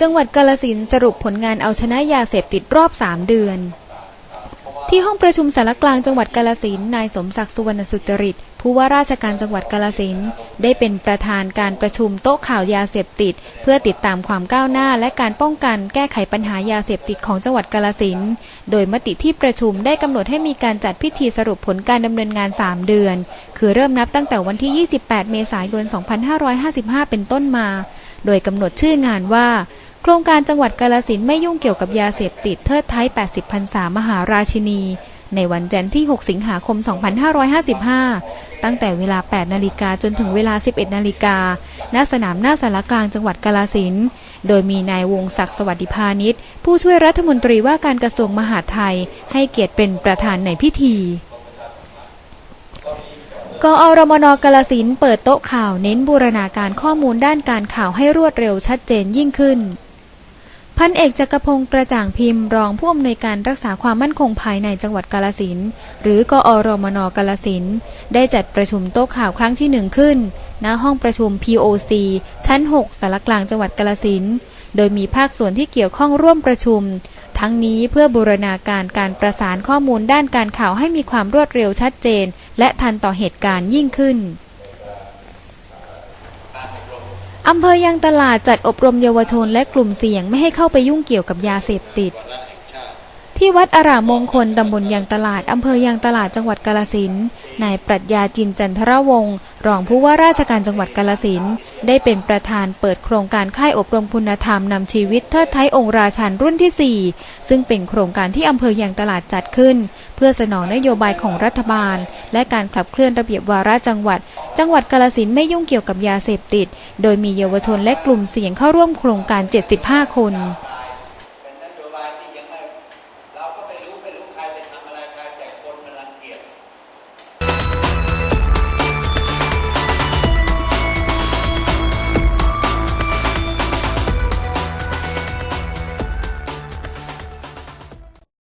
จังหวัดกาลสินสรุปผลงานเอาชนะยาเสพติดรอบ 3 เดือน ที่ห้องประชุมสารกลางจังหวัดกาลสินนายสมศักดิ์สุวรรณสุจริต ผู้ว่าราชการจังหวัดกาลสินได้เป็นประธานการประชุมโต๊ะข่าวยาเสพติด เพื่อติดตามความก้าวหน้าและการป้องกันแก้ไขปัญหายาเสพติดของจังหวัดกาลสินโดยมติที่ประชุมได้กำหนดให้มีการจัดพิธีสรุปผลการดำเนินงาน 3 เดือน คือเริ่มนับตั้งแต่วันที่ 28 เมษายน 2555 เป็นต้นมา โดยกำหนดชื่องานว่า โครงการจังหวัดกาลสินไม่ยุ่งเกี่ยวกับยาเสพติดเทิดไทย 80พรรษามหาราชินี ในวันจันทร์ที่ 6 สิงหาคม 2555 ตั้งแต่เวลา 8 นาฬิกาจนถึงเวลา 11 นาฬิกา ณ สนามหน้าสารกลางจังหวัดกาลสิน โดยมีนายวงศักดิ์สวัสดิพานิชผู้ช่วยรัฐมนตรีว่าการกระทรวงมหาดไทย ให้เกียรติเป็นประธานในพิธีกอรมนกาลสินเปิดโต๊ะข่าวเน้นบูรณาการข้อมูลด้านการข่าวให้รวดเร็วชัดเจนยิ่งขึ้น พันเอกจักรพงศ์กระจ่างพิมพ์รองผู้อำนวยการรักษาความมั่นคงภายในจังหวัดกาลสินหรือกอรมนกาลสินได้จัดประชุมโต๊ะข่าวครั้งที่หนึ่งขึ้น ณห้องประชุม POC ชั้น 6สารกลางจังหวัดกาลสินโดยมีภาคส่วนที่เกี่ยวข้องร่วมประชุม ทั้งนี้เพื่อบูรณาการการประสานข้อมูลด้านการข่าวให้มีความรวดเร็วชัดเจน และทันต่อเหตุการณ์ยิ่งขึ้น อำเภอยางตลาดจัดอบรมเยาวชนและกลุ่มเสี่ยงไม่ให้เข้าไปยุ่งเกี่ยวกับยาเสพติด ที่วัดอารามมงคลตำบลยางตลาดอำเภอยางตลาดจังหวัดกาลสินนายปรัชญาจินจันทรวงศ์รองผู้ว่าราชการจังหวัดกาลสินได้เป็นประธานเปิดโครงการค่ายอบรมคุณธรรมนำชีวิตเทิดไทยองค์ราชันรุ่นที่ 4 ซึ่งเป็นโครงการที่อำเภอยางตลาดจัดขึ้น เพื่อสนองนโยบายของรัฐบาล และการขับเคลื่อนระเบียบวาระจังหวัด จังหวัดกาลสินไม่ยุ่งเกี่ยวกับยาเสพติด โดยมีเยาวชนและกลุ่มเสี่ยงเข้าร่วมโครงการ 75 คน เป็นนโยบายที่ยังไม่เราก็ไม่รู้ไม่รู้ใครไปทำอะไร